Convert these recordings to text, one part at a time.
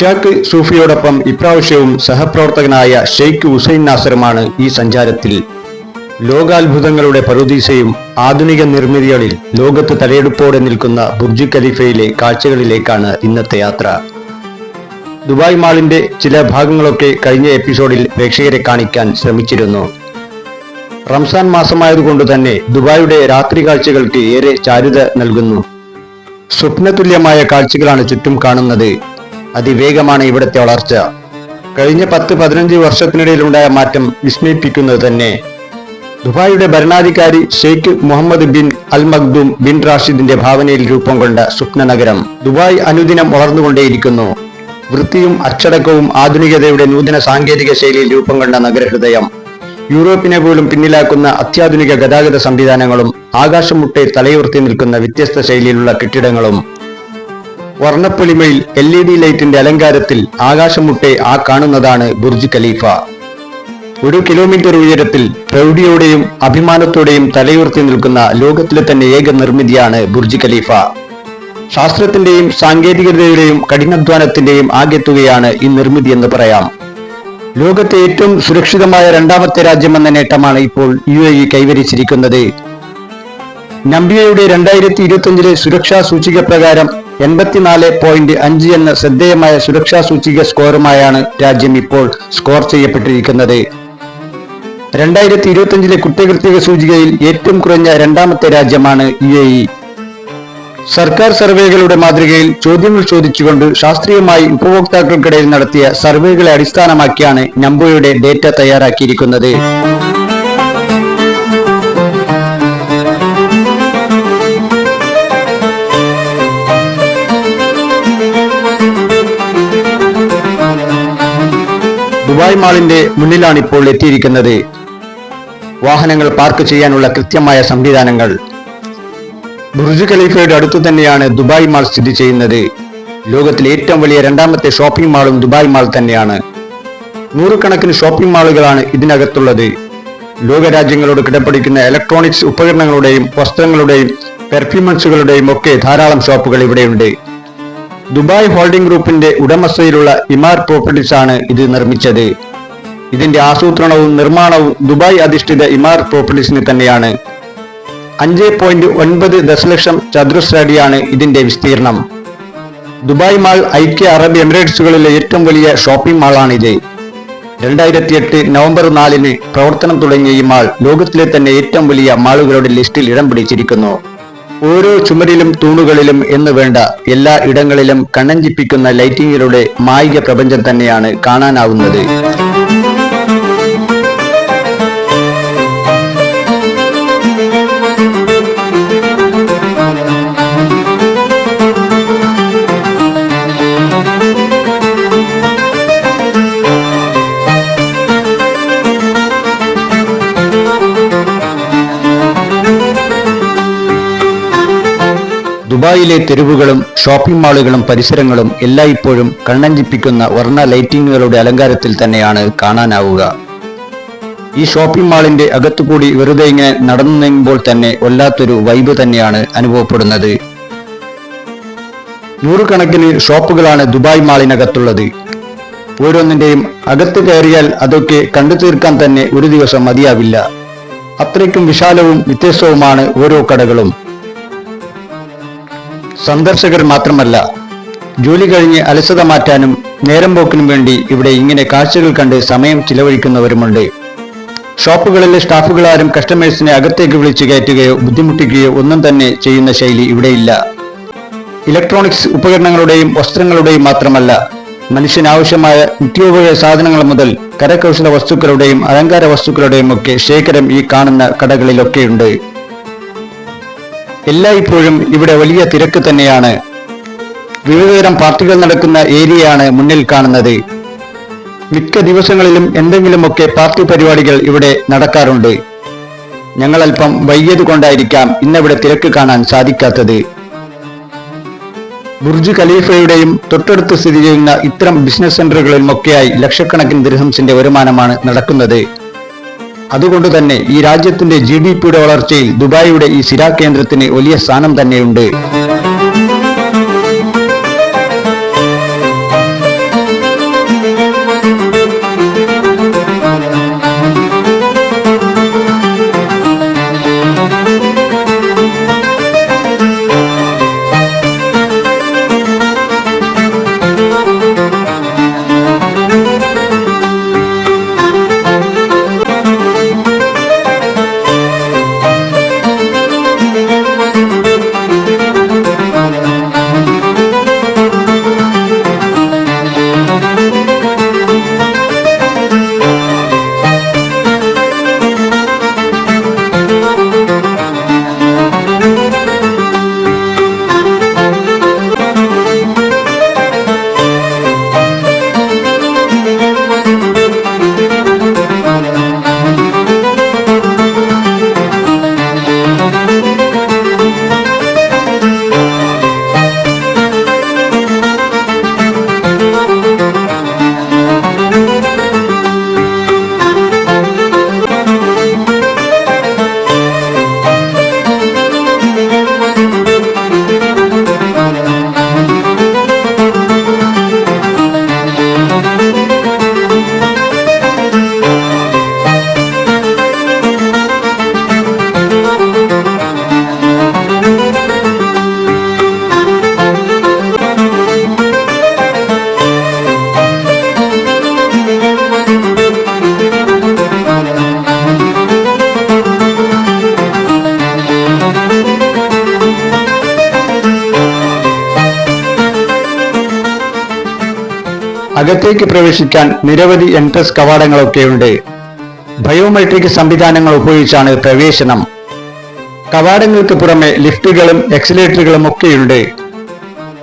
ഇഷാഖ് സൂഫിയോടൊപ്പം ഇപ്രാവശ്യവും സഹപ്രവർത്തകനായ ഷെയ്ഖ് ഹുസൈൻ നാസറുമാണ് ഈ സഞ്ചാരത്തിൽ. ലോകാത്ഭുതങ്ങളുടെ പറുദീസയും ആധുനിക നിർമ്മിതികളിൽ ലോകത്ത് തലയെടുപ്പോടെ നിൽക്കുന്ന ബുർജ് ഖലീഫയിലെ കാഴ്ചകളിലേക്കാണ് ഇന്നത്തെ യാത്ര. ദുബായ് മാളിന്റെ ചില ഭാഗങ്ങളൊക്കെ കഴിഞ്ഞ എപ്പിസോഡിൽ പ്രേക്ഷകരെ കാണിക്കാൻ ശ്രമിച്ചിരുന്നു. റംസാൻ മാസമായതുകൊണ്ട് തന്നെ ദുബായുടെ രാത്രി കാഴ്ചകൾക്ക് ഏറെ ചാരുത നൽകുന്നു. സ്വപ്നതുല്യമായ കാഴ്ചകളാണ് ചുറ്റും കാണുന്നത്. അതിവേഗമാണ് ഇവിടുത്തെ വളർച്ച. കഴിഞ്ഞ പത്ത് പതിനഞ്ച് വർഷത്തിനിടയിലുണ്ടായ മാറ്റം വിസ്മയിപ്പിക്കുന്നത് തന്നെ. ദുബായിയുടെ ഭരണാധികാരി Sheikh Mohammed bin Al Maktoum bin റാഷിദിന്റെ ഭാവനയിൽ രൂപം കൊണ്ട സ്വപ്ന നഗരം ദുബായ് അനുദിനം വളർന്നുകൊണ്ടേയിരിക്കുന്നു. വൃത്തിയും അച്ചടക്കവും ആധുനികതയുടെ നൂതന സാങ്കേതിക ശൈലിയിൽ രൂപം കൊണ്ട നഗരഹൃദയം. യൂറോപ്പിനെ പോലും പിന്നിലാക്കുന്ന അത്യാധുനിക ഗതാഗത സംവിധാനങ്ങളും ആകാശമുട്ടെ തലയുർത്തി നിൽക്കുന്ന വ്യത്യസ്ത ശൈലിയിലുള്ള കെട്ടിടങ്ങളും വർണപ്പൊലിമയിൽ എൽ ഇ ഡി ലൈറ്റിന്റെ അലങ്കാരത്തിൽ ആകാശമുട്ടെ ആ കാണുന്നതാണ് ബുർജ് ഖലീഫ. ഒരു കിലോമീറ്റർ ഉയരത്തിൽ പ്രൗഢിയോടെയും അഭിമാനത്തോടെയും തലയുയർത്തി നിൽക്കുന്ന ലോകത്തിലെ തന്നെ ഏക നിർമ്മിതിയാണ് ബുർജ് ഖലീഫ. ശാസ്ത്രത്തിന്റെയും സാങ്കേതികതയുടെയും കഠിനാധ്വാനത്തിന്റെയും ആകെത്തുകയാണ് ഈ നിർമ്മിതി എന്ന് പറയാം. ലോകത്തെ ഏറ്റവും സുരക്ഷിതമായ രണ്ടാമത്തെ രാജ്യമെന്ന നേട്ടമാണ് ഇപ്പോൾ യു എ ഇ കൈവരിച്ചിരിക്കുന്നത്. നമ്പിയയുടെ രണ്ടായിരത്തി ഇരുപത്തിയഞ്ചിലെ സുരക്ഷാ സൂചിക പ്രകാരം എൺപത്തിനാല് പോയിന്റ് അഞ്ച് എന്ന ശ്രദ്ധേയമായ സുരക്ഷാ സൂചിക സ്കോറുമായാണ് രാജ്യം ഇപ്പോൾ സ്കോർ ചെയ്യപ്പെട്ടിരിക്കുന്നത്. രണ്ടായിരത്തി ഇരുപത്തിയഞ്ചിലെ കുറ്റകൃത്യ സൂചികയിൽ ഏറ്റവും കുറഞ്ഞ രണ്ടാമത്തെ രാജ്യമാണ് യു എ ഇ. സർക്കാർ സർവേകളുടെ മാതൃകയിൽ ചോദ്യങ്ങൾ ചോദിച്ചുകൊണ്ട് ശാസ്ത്രീയമായി ഉപഭോക്താക്കൾക്കിടയിൽ നടത്തിയ സർവേകളെ അടിസ്ഥാനമാക്കിയാണ് നമ്പോയുടെ ഡേറ്റ തയ്യാറാക്കിയിരിക്കുന്നത്. ദുബായ് മാളിന്റെ മുന്നിലാണ് ഇപ്പോൾ എത്തിയിരിക്കുന്നത്. വാഹനങ്ങൾ പാർക്ക് ചെയ്യാനുള്ള കൃത്യമായ സംവിധാനങ്ങൾ. ബുർജ് ഖലീഫയുടെ അടുത്തു തന്നെയാണ് ദുബായ് മാൾ സ്ഥിതി ചെയ്യുന്നത്. ലോകത്തിലെ ഏറ്റവും വലിയ രണ്ടാമത്തെ ഷോപ്പിംഗ് മാളും ദുബായ് മാൾ തന്നെയാണ്. നൂറുകണക്കിന് ഷോപ്പിംഗ് മാളുകളാണ് ഇതിനകത്തുള്ളത്. ലോകരാജ്യങ്ങളോട് കിടപിടിക്കുന്ന ഇലക്ട്രോണിക്സ് ഉപകരണങ്ങളുടെയും വസ്ത്രങ്ങളുടെയും പെർഫ്യൂമൻസുകളുടെയും ഒക്കെ ധാരാളം ഷോപ്പുകൾ ഇവിടെയുണ്ട്. ദുബായ് ഹോൾഡിംഗ് ഗ്രൂപ്പിന്റെ ഉടമസ്ഥയിലുള്ള ഇമാർ പ്രോപ്പർട്ടീസ് ആണ് ഇത് നിർമ്മിച്ചത്. ഇതിന്റെ ആസൂത്രണവും നിർമ്മാണവും ദുബായ് അധിഷ്ഠിത ഇമാർ പ്രോപ്പർട്ടീസിന് തന്നെയാണ്. അഞ്ച് പോയിന്റ് ഒൻപത് ദശലക്ഷം ചതുരശ്ര അടിയാണ് ഇതിന്റെ വിസ്തീർണം. ദുബായ് മാൾ ഐക്യ അറബ് എമിറേറ്റ്സുകളിലെ ഏറ്റവും വലിയ ഷോപ്പിംഗ് മാളാണിത് രണ്ടായിരത്തി എട്ട് നവംബർ നാലിന് പ്രവർത്തനം തുടങ്ങിയ ഈ മാൾ ലോകത്തിലെ തന്നെ ഏറ്റവും വലിയ മാളുകളുടെ ലിസ്റ്റിൽ ഇടം പിടിച്ചിരിക്കുന്നു. ഓരോ ചുമരിലും തൂണുകളിലും എന്ന് വേണ്ട എല്ലാ ഇടങ്ങളിലും കണ്ണഞ്ചിപ്പിക്കുന്ന ലൈറ്റിങ്ങിലൂടെ മായിക പ്രപഞ്ചം തന്നെയാണ് കാണാനാവുന്നത്. ദുബായിലെ തെരുവുകളും ഷോപ്പിംഗ് മാളുകളും പരിസരങ്ങളും എല്ലായ്പ്പോഴും കണ്ണഞ്ചിപ്പിക്കുന്ന വർണ ലൈറ്റിംഗുകളുടെ അലങ്കാരത്തിൽ തന്നെയാണ് കാണാനാവുക. ഈ ഷോപ്പിംഗ് മാളിന്റെ അകത്തുകൂടി വെറുതെ ഇങ്ങനെ നടന്നു നീങ്ങുമ്പോൾ തന്നെ വല്ലാത്തൊരു വൈബ് തന്നെയാണ് അനുഭവപ്പെടുന്നത്. നൂറുകണക്കിന് ഷോപ്പുകളാണ് ദുബായ് മാളിനകത്തുള്ളത് ഓരോന്നിന്റെയും അകത്ത് കയറിയാൽ അതൊക്കെ കണ്ടു തീർക്കാൻ തന്നെ ഒരു ദിവസം മതിയാവില്ല. അത്രയ്ക്കും വിശാലവും വ്യത്യസ്തവുമാണ് ഓരോ കടകളും. സന്ദർശകർ മാത്രമല്ല ജോലി കഴിഞ്ഞ് അലസത മാറ്റാനും നേരം പോക്കിനും വേണ്ടി ഇവിടെ ഇങ്ങനെ കാഴ്ചകൾ കണ്ട് സമയം ചിലവഴിക്കുന്നവരുമുണ്ട്. ഷോപ്പുകളിലെ സ്റ്റാഫുകളാരും കസ്റ്റമേഴ്സിനെ അകത്തേക്ക് വിളിച്ചു കയറ്റുകയോ ബുദ്ധിമുട്ടിക്കുകയോ ഒന്നും തന്നെ ചെയ്യുന്ന ശൈലി ഇവിടെയില്ല. ഇലക്ട്രോണിക്സ് ഉപകരണങ്ങളുടെയും വസ്ത്രങ്ങളുടെയും മാത്രമല്ല മനുഷ്യനാവശ്യമായ നിത്യോപയോഗ സാധനങ്ങൾ മുതൽ കരകൗശല വസ്തുക്കളുടെയും അലങ്കാര വസ്തുക്കളുടെയും ഒക്കെ ശേഖരം ഈ കാണുന്ന കടകളിലൊക്കെയുണ്ട്. എല്ലായ്പ്പോഴും ഇവിടെ വലിയ തിരക്ക് തന്നെയാണ്. വിവിധതരം പാർട്ടികൾ നടക്കുന്ന ഏരിയയാണ് മുന്നിൽ കാണുന്നത്. മിക്ക ദിവസങ്ങളിലും എന്തെങ്കിലുമൊക്കെ പാർട്ടി പരിപാടികൾ ഇവിടെ നടക്കാറുണ്ട്. ഞങ്ങൾ അല്പം വൈകിയത് കൊണ്ടായിരിക്കാം ഇന്നിവിടെ തിരക്ക് കാണാൻ സാധിക്കാത്തത്. ബുർജ് ഖലീഫയുടെയും തൊട്ടടുത്ത് സ്ഥിതി ചെയ്യുന്ന ഇത്തരം ബിസിനസ് സെന്ററുകളിലുമൊക്കെയായി ലക്ഷക്കണക്കിന് ദിർഹംസിന്റെ വരുമാനമാണ് നടക്കുന്നത്. അതുകൊണ്ട് തന്നെ ഈ രാജ്യത്തിന്റെ ജി ഡി പിയുടെ വളർച്ചയിൽ ദുബായിയുടെ ഈ സിരാ കേന്ദ്രത്തിന് വലിയ സ്ഥാനം തന്നെയുണ്ട്. അകത്തേക്ക് പ്രവേശിക്കാൻ നിരവധി എൻട്രൻസ് കവാടങ്ങളൊക്കെയുണ്ട്. ബയോമെട്രിക് സംവിധാനങ്ങൾ ഉപയോഗിച്ചാണ് പ്രവേശനം. കവാടങ്ങൾക്ക് പുറമെ ലിഫ്റ്റുകളും എക്സിലേറ്ററുകളും ഒക്കെയുണ്ട്.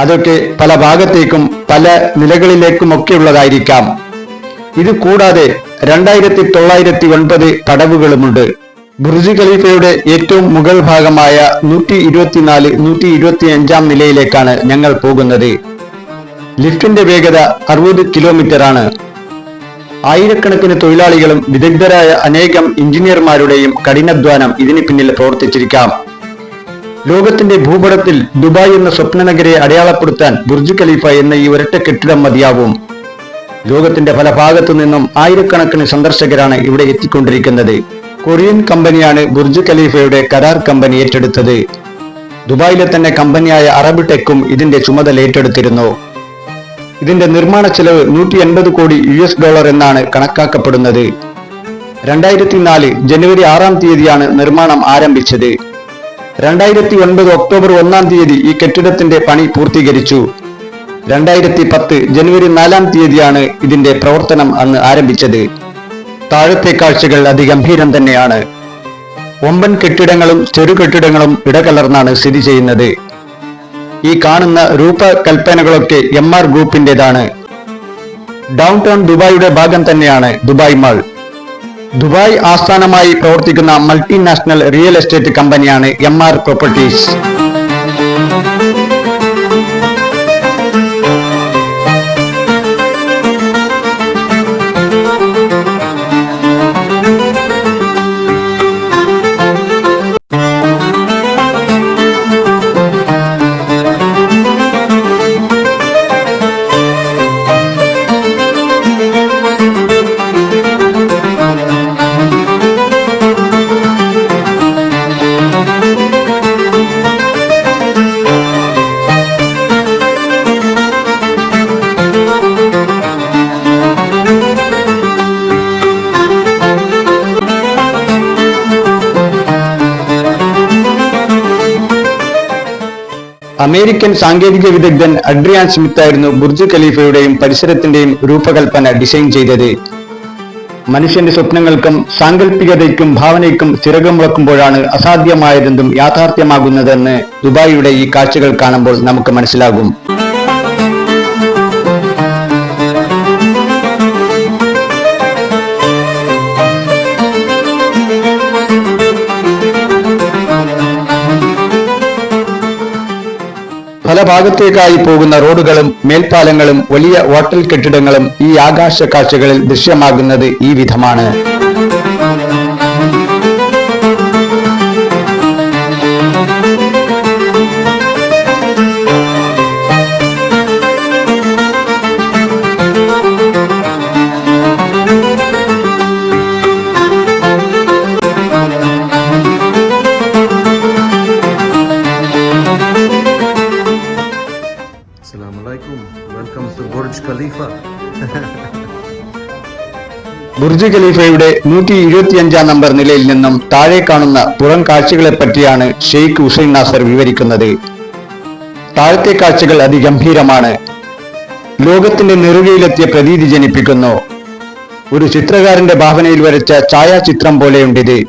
അതൊക്കെ പല ഭാഗത്തേക്കും പല നിലകളിലേക്കുമൊക്കെയുള്ളതായിരിക്കാം. ഇത് കൂടാതെ രണ്ടായിരത്തി തൊള്ളായിരത്തി ഒൻപത് പടവുകളുമുണ്ട് ബുർജ് ഖലീഫയുടെ ഏറ്റവും മുകൾ ഭാഗമായ നൂറ്റി ഇരുപത്തിനാല് നൂറ്റി ഇരുപത്തി അഞ്ചാം നിലയിലേക്കാണ് ഞങ്ങൾ പോകുന്നത്. ലിഫ്റ്റിന്റെ വേഗത അറുപത് കിലോമീറ്റർ ആണ് ആയിരക്കണക്കിന് തൊഴിലാളികളും വിദഗ്ധരായ അനേകം എഞ്ചിനീയർമാരുടെയും കഠിനാധ്വാനം ഇതിന് പിന്നിൽ പ്രവർത്തിച്ചിരിക്കാം. ലോകത്തിന്റെ ഭൂപടത്തിൽ ദുബായ് എന്ന സ്വപ്ന നഗരെ അടയാളപ്പെടുത്താൻ ബുർജ് ഖലീഫ എന്ന ഈ ഒരൊറ്റ കെട്ടിടം മതിയാവും. ലോകത്തിന്റെ പല ഭാഗത്തു നിന്നും ആയിരക്കണക്കിന് സന്ദർശകരാണ് ഇവിടെ എത്തിക്കൊണ്ടിരിക്കുന്നത്. കൊറിയൻ കമ്പനിയാണ് ബുർജ് ഖലീഫയുടെ കരാർ കമ്പനി ഏറ്റെടുത്തത്. ദുബായിലെ തന്നെ കമ്പനിയായ അറബ് ടെക്കും ഇതിന്റെ ചുമതല ഏറ്റെടുത്തിരുന്നു. ഇതിന്റെ നിർമ്മാണ ചെലവ് നൂറ്റി എൺപത് കോടി യു എസ് ഡോളർ എന്നാണ് കണക്കാക്കപ്പെടുന്നത്. രണ്ടായിരത്തി നാല് ജനുവരി ആറാം തീയതിയാണ് നിർമ്മാണം ആരംഭിച്ചത്. രണ്ടായിരത്തി ഒൻപത് ഒക്ടോബർ ഒന്നാം തീയതി ഈ കെട്ടിടത്തിന്റെ പണി പൂർത്തീകരിച്ചു. രണ്ടായിരത്തി പത്ത് ജനുവരി നാലാം തീയതിയാണ് ഇതിന്റെ പ്രവർത്തനം അന്ന് ആരംഭിച്ചത്. താഴത്തെ കാഴ്ചകൾ അതിഗംഭീരം തന്നെയാണ്. ഒമ്പൻ കെട്ടിടങ്ങളും ചെറു കെട്ടിടങ്ങളും ഇടകലർന്നാണ് സ്ഥിതി ചെയ്യുന്നത്. ഈ കാണുന്ന രൂപകൽപ്പനകളൊക്കെ എം ആർ ഗ്രൂപ്പിന്റേതാണ് ഡൗൺ ടൗൺ ദുബായിയുടെ ഭാഗം തന്നെയാണ് ദുബായ് മാൾ ദുബായ് ആസ്ഥാനമായി പ്രവർത്തിക്കുന്ന മൾട്ടിനാഷണൽ റിയൽ എസ്റ്റേറ്റ് കമ്പനിയാണ് എം ആർ പ്രോപ്പർട്ടീസ് അമേരിക്കൻ സാങ്കേതിക വിദഗ്ധൻ അഡ്രിയാൻ സ്മിത്ത് ആയിരുന്നു ബുർജ് ഖലീഫയുടെയും പരിസരത്തിന്റെയും രൂപകൽപ്പന ഡിസൈൻ ചെയ്തത്. മനുഷ്യന്റെ സ്വപ്നങ്ങൾക്കും സാങ്കല്പികതയ്ക്കും ഭാവനയ്ക്കും ചിറകം മുളക്കുമ്പോഴാണ് അസാധ്യമായതെന്തും യാഥാർത്ഥ്യമാകുന്നതെന്ന് ദുബായിയുടെ ഈ കാഴ്ചകൾ കാണുമ്പോൾ നമുക്ക് മനസ്സിലാകും. ഭാഗത്തേക്കായി പോകുന്ന റോഡുകളും മേൽപ്പാലങ്ങളും വലിയ ഹോട്ടൽ കെട്ടിടങ്ങളും ഈ ആകാശ കാഴ്ചകളിൽ ദൃശ്യമാകുന്നത് ഈ വിധമാണ്. ബുർജ് ഖലീഫയുടെ നൂറ്റി ഇരുപത്തിയഞ്ചാം നമ്പർ നിലയിൽ നിന്നും താഴെ കാണുന്ന പുറം കാഴ്ചകളെ പറ്റിയാണ് ഷെയ്ഖ് ഹുസൈൻ നാസർ വിവരിക്കുന്നത്. താഴത്തെ കാഴ്ചകൾ അതിഗംഭീരമാണ്. ലോകത്തിന്റെ നെറുകയിലെത്തിയ പ്രതീതി ജനിപ്പിക്കുന്നു. ഒരു ചിത്രകാരന്റെ ഭാവനയിൽ വരച്ച ഛായാചിത്രം പോലെയുണ്ടിത്.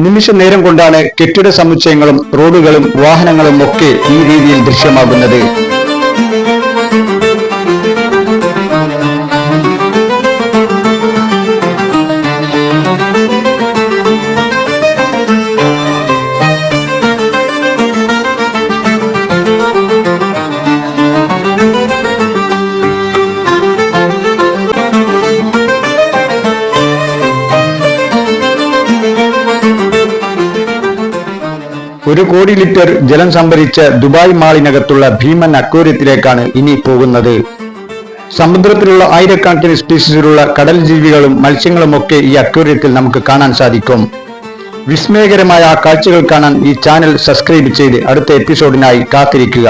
നിമിഷ നേരം കൊണ്ടാണ് കെട്ടിട സമുച്ചയങ്ങളും റോഡുകളും വാഹനങ്ങളും ഒക്കെ ഈ രീതിയിൽ ദൃശ്യമാകുന്നത്. ഒരു കോടി ലിറ്റർ ജലം സംഭരിച്ച ദുബായ് മാളിനകത്തുള്ള ഭീമൻ അക്വേറിയത്തിലേക്കാണ് ഇനി പോകുന്നത്. സമുദ്രത്തിലുള്ള ആയിരക്കണക്കിന് സ്പീഷീസിലുള്ള കടൽ ജീവികളും മത്സ്യങ്ങളുമൊക്കെ ഈ അക്വേറിയത്തിൽ നമുക്ക് കാണാൻ സാധിക്കും. വിസ്മയകരമായ ആ കാഴ്ചകൾ കാണാൻ ഈ ചാനൽ സബ്സ്ക്രൈബ് ചെയ്ത് അടുത്ത എപ്പിസോഡിനായി കാത്തിരിക്കുക.